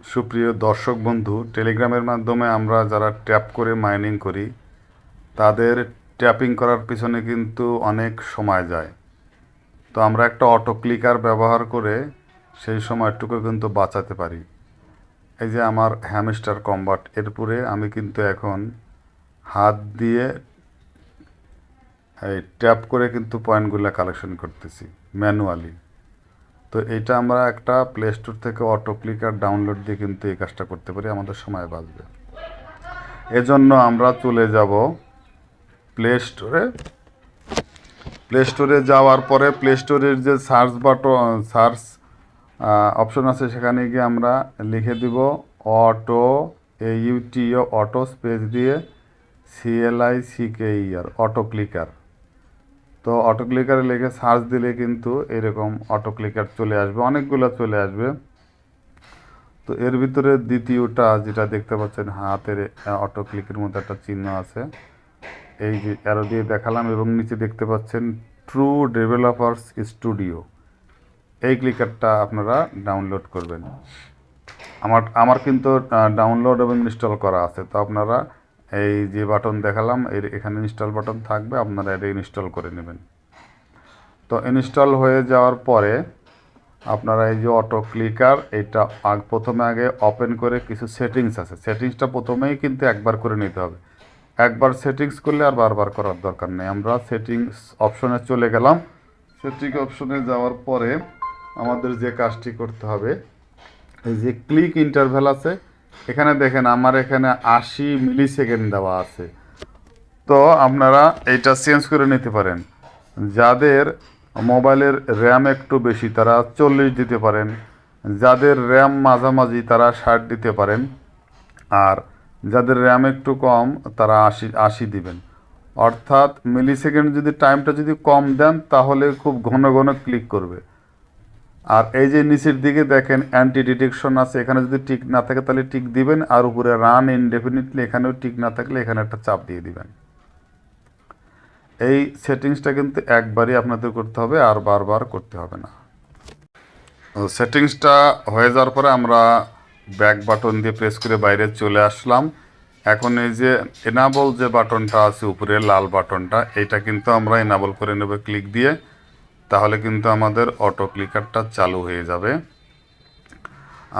সুপ্রিয় দর্শক বন্ধু, টেলিগ্রামের মাধ্যমে আমরা যারা ট্যাপ করে মাইনিং করি, তাদের ট্যাপিং করার পিছনে কিন্তু অনেক সময় যায়। তো আমরা একটা অটো ক্লিকার ব্যবহার করে সেই সময়টুকু কিন্তু বাঁচাতে পারি। এই যে আমার হ্যামস্টার কম্বাট, এরপরে আমি কিন্তু এখন হাত দিয়ে এই ট্যাপ করে কিন্তু পয়েন্টগুলো কালেকশন করতেছি, ম্যানুয়ালি। তো এটা আমরা একটা প্লে স্টোর থেকে অটো ক্লিকার ডাউনলোড দিয়ে কিন্তু এই কাজটা করতে পারি, আমাদের সময় বাঁচবে। এজন্য আমরা চলে যাব প্লে স্টোরে প্লে স্টোরে যাওয়ার পরে প্লে স্টোরের যে সার্চ বাটন সার্চ অপশন আছে, সেখানে গিয়ে আমরা লিখে দিব auto A U T O auto space দিয়ে C L I C K E R auto clicker তো অটো ক্লিকারে লিখে সার্চ দিলে কিন্তু এরকম অটো ক্লিকার চলে আসবে, অনেকগুলো চলে আসবে। তো এর ভিতরে দ্বিতীয়টা যেটা দেখতে পাচ্ছেন, হাতের অটো ক্লিকের মধ্যে একটা চিহ্ন আছে। এই যে অ্যারো দিয়ে দেখালাম এবং নিচে দেখতে পাচ্ছেন ট্রু ডেভেলপার্স স্টুডিও এই ক্লিকারটা আপনারা ডাউনলোড করবেন। আমার আমার কিন্তু ডাউনলোড এবং ইনস্টল করা আছে। তো আপনারা এই যে বাটন দেখালাম, এর এখানে ইনস্টল বাটন থাকবে, আপনারা এটা ইনস্টল করে নেবেন। তো ইনস্টল হয়ে যাওয়ার পরে, আপনারা এই যে অটো ক্লিকার এটা আগ, প্রথমে আগে ওপেন করে কিছু সেটিংস আছে। সেটিংসটা প্রথমেই কিন্তু একবার করে নিতে হবে। একবার সেটিংস করলে আর বারবার করার দরকার নেই। আমরা সেটিংস অপশনে চলে গেলাম। সেটিং অপশনে যাওয়ার পরে আমাদের যে কাজটি করতে হবে, এই যে ক্লিক ইন্টারভ্যাল আছে এখানে দেখেন আমার এখানে আশি মিলি সেকেন্ড দেওয়া আছে। তো আপনারা এইটা চেঞ্জ করে নিতে পারেন। যাদের মোবাইলের র্যাম একটু বেশি, তারা চল্লিশ দিতে পারেন। যাদের র্যাম মাঝামাঝি, তারা ষাট দিতে পারেন। আর যাদের র্যাম একটু কম, তারা আশি আশি দিবেন। অর্থাৎ মিলি সেকেন্ড যদি টাইমটা যদি কম দেন, তাহলে খুব ঘন ঘন ক্লিক করবে। আর এই যে নিচের দিকে দেখেন অ্যান্টি ডিটেকশন আছে, এখানে যদি টিক না থাকে তাহলে টিক দিবেন, আর উপরে রান ইনডেফিনিটলি এখানেও টিক না থাকলে এখানে একটা চাপ দিয়ে দিবেন। এই সেটিংসটা কিন্তু একবারই আপনাদের করতে হবে, আর বারবার করতে হবে না। সেটিংসটা হয়ে যাওয়ার পরে আমরা ব্যাক বাটন দিয়ে প্রেস করে বাইরে চলে আসলাম। এখন এই যে এনাবল যে বাটনটা আছে, উপরে লাল বাটনটা এটা কিন্তু আমরা এনাবল করে নেব ক্লিক দিয়ে। তাহলে কিন্তু আমাদের অটো ক্লিকারটা চালু হয়ে যাবে।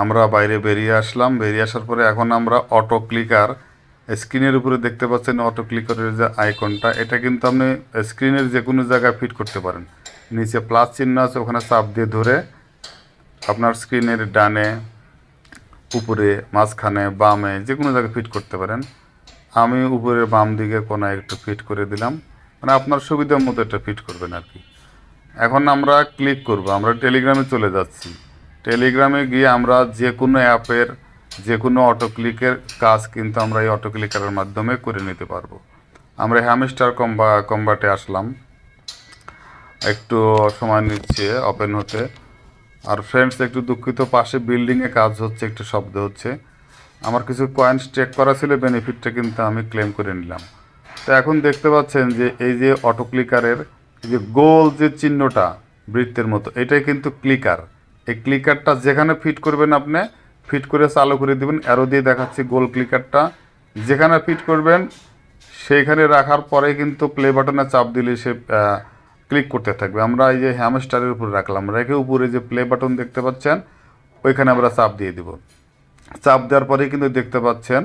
আমরা বাইরে বেরিয়ে আসলাম। বেরিয়ে আসার পরে এখন আমরা অটো ক্লিকার স্ক্রিনের উপরে দেখতে পাচ্ছেন অটো ক্লিকারের যে আইকনটা এটা কিন্তু আপনি স্ক্রিনের যে কোনো জায়গায় ফিট করতে পারেন। নিচে প্লাস চিহ্ন আছে, ওখানে চাপ দিয়ে ধরে আপনার স্ক্রিনের ডানে, উপরে, মাঝখানে, বামে যে কোনো জায়গায় ফিট করতে পারেন। আমি উপরে বাম দিকে কোনায় একটু ফিট করে দিলাম। মানে আপনার সুবিধার মতো এটা ফিট করবেন আর কি। এখন আমরা ক্লিক করব, আমরা টেলিগ্রামে চলে যাচ্ছি। টেলিগ্রামে গিয়ে আমরা যে কোনো অ্যাপের, যে কোনো অটো ক্লিকের কাজ কিন্তু আমরা এই অটো ক্লিকারের মাধ্যমে করে নিতে পারব। আমরা হ্যামস্টার কম্বা কম্বাটে আসলাম। একটু সময় নিচ্ছে ওপেন হতে। আর ফ্রেন্ডস একটু দুঃখিত, পাশে বিল্ডিংয়ে কাজ হচ্ছে, একটু শব্দ হচ্ছে। আমার কিছু কয়েন্স চেক করা ছিল বেনিফিটটা কিন্তু আমি ক্লেম করে নিলাম। তো এখন দেখতে পাচ্ছেন যে, এই যে অটো ক্লিকারের যে গোল যে চিহ্নটা বৃত্তের মতো, এটাই কিন্তু ক্লিকার। এই ক্লিকারটা যেখানে ফিট করবেন আপনি, ফিট করে চালু করে দেবেন। অ্যারো দিয়ে দেখাচ্ছি গোল ক্লিকারটা। যেখানে ফিট করবেন, সেইখানে রাখার পরে কিন্তু প্লে বাটনে চাপ দিলে সে ক্লিক করতে থাকবে। আমরা এই যে হ্যামস্টারের উপরে রাখলাম, রেখে উপরে যে প্লে বাটন দেখতে পাচ্ছেন, ওইখানে আমরা চাপ দিয়ে দিব। চাপ দেওয়ার পরেই কিন্তু দেখতে পাচ্ছেন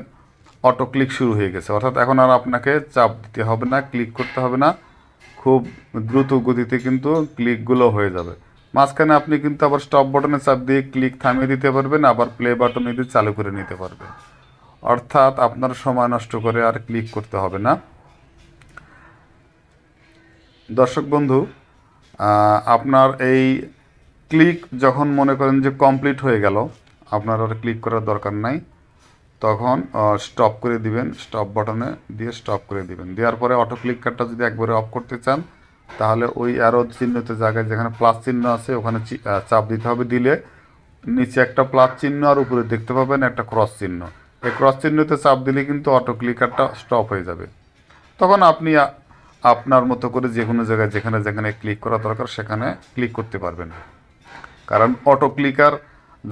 অটো ক্লিক শুরু হয়ে গেছে। অর্থাৎ এখন আর আপনাকে চাপ দিতে হবে না ক্লিক করতে হবে না। খুব দ্রুত গতিতে কিন্তু ক্লিকগুলো হয়ে যাবে। মাঝখানে আপনি কিন্তু আবার স্টপ বাটনে চাপ দিয়ে ক্লিক থামিয়ে দিতে পারবেন, আবার প্লে বাটনে দিয়ে চালু করে নিতে পারবেন। অর্থাৎ আপনার সময় নষ্ট করে আর ক্লিক করতে হবে না। দর্শক বন্ধু আপনার এই ক্লিক যখন মনে করেন যে কমপ্লিট হয়ে গেল, আপনার আর ক্লিক করার দরকার নাই। তখন স্টপ করে দিবেন স্টপ বাটনে দিয়ে স্টপ করে দিবেন। দেওয়ার পরে অটো ক্লিক কার্ডটা যদি একবারে অফ করতে চান, তাহলে ওই অ্যারো চিহ্নিত জায়গায় যেখানে প্লাস চিহ্ন আছে, ওখানে চাপ দিতে হবে দিলে নিচে একটা প্লাস চিহ্ন আর উপরে দেখতে পাবেন একটা ক্রস চিহ্ন। এই ক্রস চিহ্নতে চাপ দিলে কিন্তু অটো ক্লিকারটা স্টপ হয়ে যাবে। তখন আপনি আপনার মতো করে যে কোনো জায়গায় যেখানে যেখানে ক্লিক করা দরকার, সেখানে ক্লিক করতে পারবেন। কারণ অটো ক্লিকার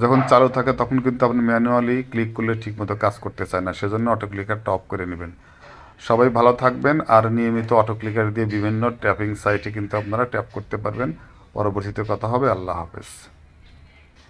যখন চালু থাকে, তখন কিন্তু আপনি ম্যানুয়ালি ক্লিক করলে ঠিকমতো কাজ করতে চায় না। সেজন্য অটো ক্লিকারটা অফ করে নেবেন। সবাই ভালো থাকবেন আর নিয়মিত অটো ক্লিকার দিয়ে বিভিন্ন ট্যাপিং সাইটে কিন্তু আপনারা ট্যাপ করতে পারবেন। পরবর্তীতে কথা হবে। আল্লাহ হাফেজ।